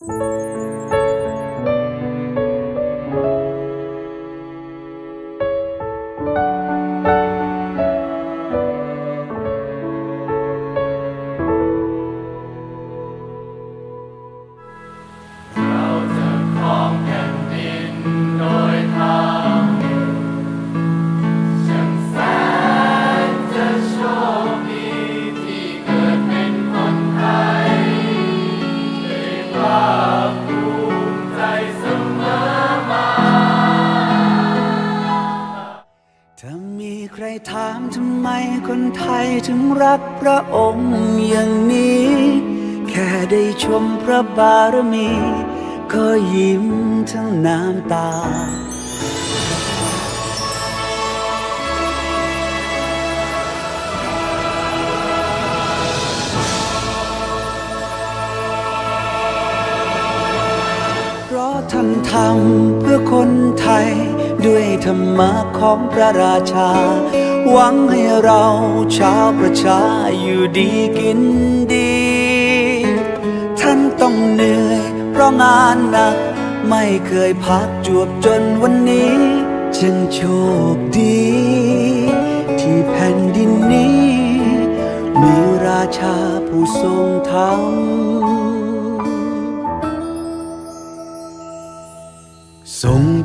เมีใครถามทำไมคนไทยถึงรักพระองค์อย่างนี้ แค่ได้ชมพระบารมี ก็ยิ้มทั้งน้ำตา เพราะท่านทำเพื่อคนไทย ด้วยธรรมะของพระราชา หวังให้เราชาวประชาอยู่ดีกินดี ท่านต้องเหนื่อยเพราะงานหนัก ไม่เคยพักจวบจนวันนี้จึงโชคดี ที่แผ่นดินนี้ มีราชาผู้ทรงธรรม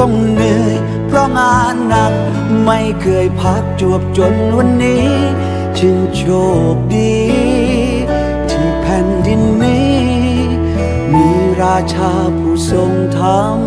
ต้องเหนื่อย เพราะงานหนักไม่เคยพักจวบจนวันนี้จึงโชคดี ที่แผ่นดินนี้ มีราชาผู้ทรงธรรม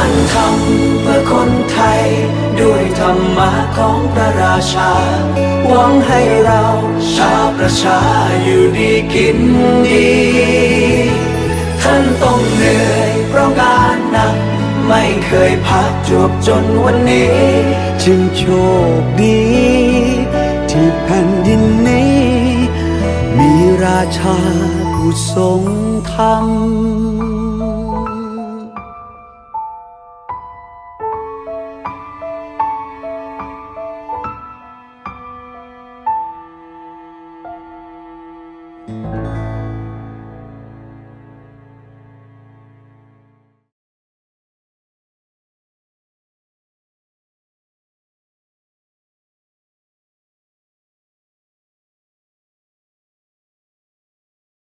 เพราะท่านทำเพื่อคนไทย ด้วยธรรมะของพระราชา หวังให้เราชาวประชาอยู่ดีกินดี ท่านต้องเหนื่อยเพราะงานหนัก ไม่เคยพักจวบจนวันนี้ จึงโชคดี ที่แผ่นดินนี้ มีราชาผู้ทรงธรรม